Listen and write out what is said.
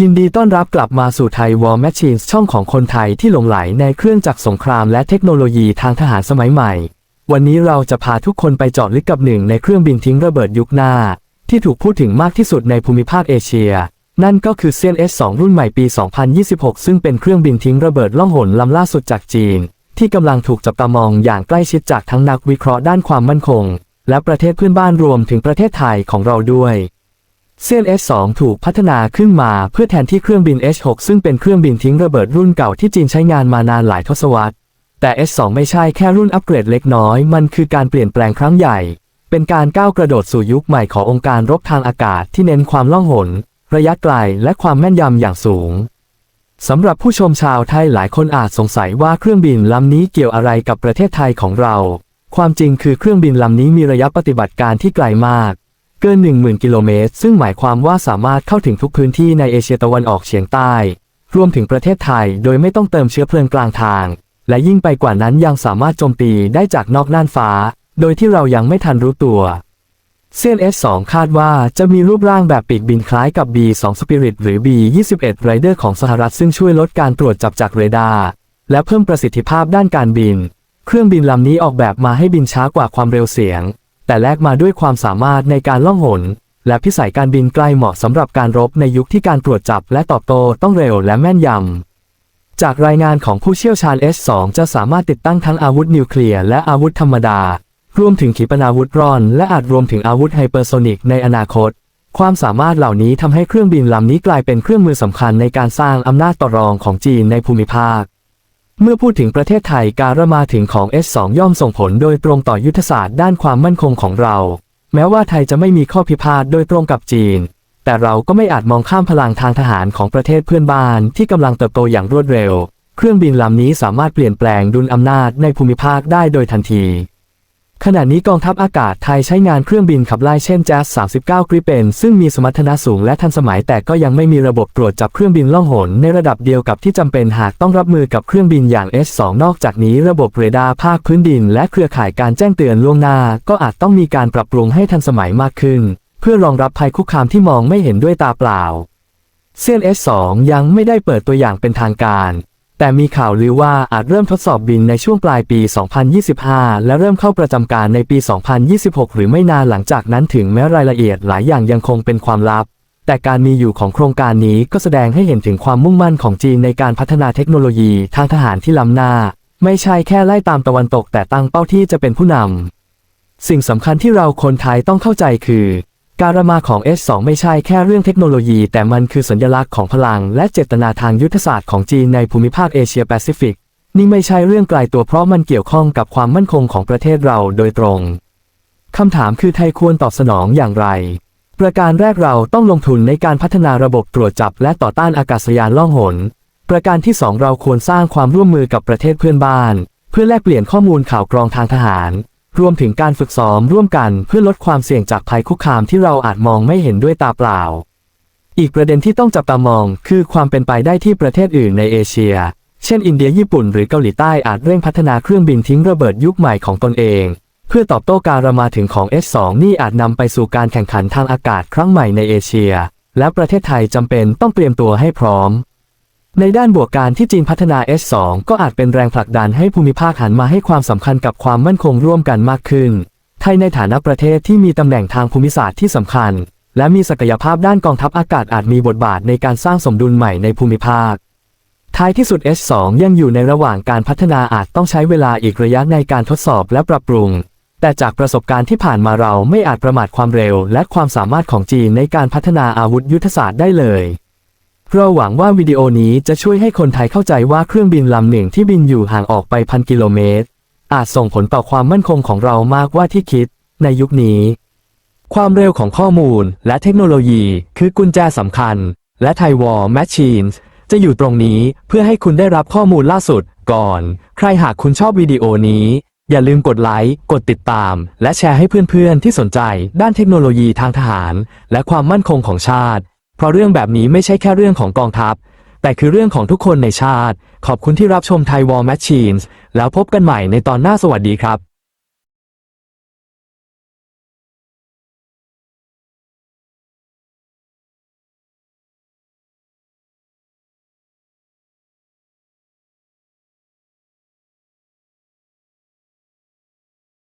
ยินดีต้อนรับกลับมาสู่ไทย War Machines ช่องของคนไทยที่หลงไหลในเครื่องจักรสงครามและเทคโนโลยีทางทหารสมัยใหม่ วันนี้เราจะพาทุกคนไปเจาะลึกกับหนึ่งในเครื่องบินทิ้งระเบิดยุคหน้า ที่ถูกพูดถึงมากที่สุดในภูมิภาคเอเชีย นั่นก็คือเซียน S2 รุ่นใหม่ปี 2026 ซึ่งเป็นเครื่องบินทิ้งระเบิดล่องหนลำล่าสุดจากจีน ที่กำลังถูกจับตามองอย่างใกล้ชิดจากทั้งนักวิเคราะห์ด้านความมั่นคง และประเทศเพื่อนบ้านรวมถึงประเทศไทยของเราด้วย เซียน S2 ถูกพัฒนาขึ้นมาเพื่อแทนที่เครื่องบิน H6 ซึ่งเป็นเครื่องบินทิ้งระเบิดรุ่นเก่าที่จีนใช้งานมานานหลายทศวรรษ แต่ S2 ไม่ใช่แค่รุ่นอัปเกรดเล็กน้อย มันคือการเปลี่ยนแปลงครั้งใหญ่ เป็นการก้าวกระโดดสู่ยุคใหม่ขององค์การรบทางอากาศที่เน้นความล่องหน ระยะไกลและความแม่นยำอย่างสูงสำหรับผู้ชมชาวไทยหลายคนอาจสงสัยว่าเครื่องบินลำนี้เกี่ยวอะไรกับประเทศไทยของเรา ความจริงคือเครื่องบินลำนี้มีระยะปฏิบัติการที่ไกลมาก เกิน 10,000 กิโลเมตร ซึ่งหมายความว่าสามารถเข้าถึงทุกพื้นที่ในเอเชียตะวันออกเฉียงใต้ รวมถึงประเทศไทยโดยไม่ต้องเติมเชื้อเพลิงกลางทาง และยิ่งไปกว่านั้นยังสามารถโจมตีได้จากนอกน่านฟ้า โดยที่เรายังไม่ทันรู้ตัวเซียน S2 คาดว่าจะมีรูปร่างแบบปีกบินคล้ายกับ B2 Spirit หรือ B21 Raider ของสหรัฐซึ่งช่วยลดการตรวจจับจากเรดาร์ และเพิ่มประสิทธิภาพด้านการบิน เครื่องบินลำนี้ออกแบบมาให้บินช้ากว่าความเร็วเสียง แต่แลกมาด้วยความสามารถในการล่องหน และพิสัยการบินไกลเหมาะสำหรับการรบในยุคที่การตรวจจับและตอบโต้ต้องเร็วและแม่นยำ จากรายงานของผู้เชี่ยวชาญ S2 จะสามารถติดตั้งทั้งอาวุธนิวเคลียร์และอาวุธธรรมดา รวมถึงขีปนาวุธร่อน และอาจรวมถึงอาวุธไฮเปอร์โซนิกในอนาคต ความสามารถเหล่านี้ทำให้เครื่องบินลำนี้กลายเป็นเครื่องมือสำคัญในการสร้างอำนาจต่อรองของจีนในภูมิภาค เมื่อพูดถึงประเทศไทยการมาถึงของ S2 ย่อมส่งผลโดยตรงต่อยุทธศาสตร์ด้านความมั่นคงของเรา แม้ว่าไทยจะไม่มีข้อพิพาทโดยตรงกับจีน แต่เราก็ไม่อาจมองข้ามพลังทางทหารของประเทศเพื่อนบ้านที่กำลังเติบโตอย่างรวดเร็ว เครื่องบินลำนี้สามารถเปลี่ยนแปลงดุลอำนาจในภูมิภาคได้โดยทันที ขณะนี้กองทัพอากาศไทยใช้งานเครื่องบินขับไล่เช่น Jazz 39 Gripen ซึ่งมีสมรรถนะสูงและทันสมัยแต่ก็ยังไม่มีระบบตรวจจับเครื่องบินล่องหน ในระดับเดียวกับที่จำเป็นหากต้องรับมือกับเครื่องบินอย่าง S2 นอกจากนี้ระบบเรดาร์ภาคพื้นดิน และเครือข่ายการแจ้งเตือนล่วงหน้า ก็อาจต้องมีการปรับปรุงให้ทันสมัยมากขึ้น เพื่อรองรับภัยคุกคามที่มองไม่เห็นด้วยตาเปล่าเซียน S2 ยังไม่ได้เปิดตัวอย่างเป็นทางการ แต่มีข่าวลือว่าอาจเริ่มทดสอบบินในช่วงปลายปี 2025 และเริ่มเข้าประจำการในปี 2026 หรือไม่นานหลังจากนั้นถึงแม้รายละเอียดหลายอย่างยังคงเป็นความลับ แต่การมีอยู่ของโครงการนี้ก็แสดงให้เห็นถึงความมุ่งมั่นของจีนในการพัฒนาเทคโนโลยีทางทหารที่ล้ำหน้า ไม่ใช่แค่ไล่ตามตะวันตกแต่ตั้งเป้าที่จะเป็นผู้นำสิ่งสำคัญที่เราคนไทยต้องเข้าใจคือ การมาของ S2 ไม่ใช่แค่เรื่องเทคโนโลยี แต่มันคือสัญลักษณ์ของพลัง และเจตนาทางยุทธศาสตร์ของจีนในภูมิภาคเอเชียแปซิฟิก นี่ไม่ใช่เรื่องไกลตัวเพราะมันเกี่ยวข้องกับความมั่นคงของประเทศเราโดยตรง คำถามคือไทยควรตอบสนองอย่างไร ประการแรกเราต้องลงทุนในการพัฒนาระบบตรวจจับ และต่อต้านอากาศยานล่องหน ประการที่สองเราควรสร้างความร่วมมือกับประเทศเพื่อนบ้าน เพื่อแลกเปลี่ยนข้อมูลข่าวกรองทางทหาร รวมถึงการฝึกซ้อมร่วมกันเพื่อลดความเสี่ยงจากภัยคุกคามที่เราอาจมองไม่เห็นด้วยตาเปล่า อีกประเด็นที่ต้องจับตามองคือความเป็นไปได้ที่ประเทศอื่นในเอเชีย เช่น อินเดียญี่ปุ่นหรือเกาหลีใต้อาจเร่งพัฒนาเครื่องบินทิ้งระเบิดยุคใหม่ของตนเอง เพื่อตอบโต้การระมาถึงของ S2 นี่อาจนำไปสู่การแข่งขันทางอากาศครั้งใหม่ในเอเชีย และประเทศไทยจำเป็นต้องเตรียมตัวให้พร้อม ในด้านบวกการที่จีนพัฒนา S2 ก็อาจเป็นแรงผลักดันให้ภูมิภาคหันมาให้ความสำคัญกับความมั่นคงร่วมกันมากขึ้น ไทยในฐานะประเทศที่มีตำแหน่งทางภูมิศาสตร์ที่สำคัญ และมีศักยภาพด้านกองทัพอากาศอาจมีบทบาทในการสร้างสมดุลใหม่ในภูมิภาค ท้ายที่สุด S2 ยังอยู่ในระหว่างการพัฒนาอาจต้องใช้เวลาอีกระยะในการทดสอบและปรับปรุง แต่จากประสบการณ์ที่ผ่านมาเราไม่อาจประมาทความเร็ว และความสามารถของจีนในการพัฒนาอาวุธยุทธศาสตร์ได้เลย เราหวังว่าวิดีโอนี้จะช่วยให้คนไทยเข้าใจว่าเครื่องบินลำหนึ่งที่บินอยู่ห่างออกไปพันกิโลเมตร อาจส่งผลต่อความมั่นคงของเรามากกว่าที่คิด ในยุคนี้ ความเร็วของข้อมูลและเทคโนโลยีคือกุญแจสำคัญ และไทยวอลแมชชีนจะอยู่ตรงนี้เพื่อให้คุณได้รับข้อมูลล่าสุดก่อน ใครหากคุณชอบวิดีโอนี้ อย่าลืมกดไลค์ กดติดตาม และแชร์ให้เพื่อนๆที่สนใจด้านเทคโนโลยีทางทหาร และความมั่นคงของชาติ เพราะเรื่องแบบนี้ไม่ใช่แค่เรื่องของกองทัพ แต่คือเรื่องของทุกคนในชาติ ขอบคุณที่รับชมไทยวอลแมชชีนส์แล้วพบกันใหม่ในตอนหน้าสวัสดีครับ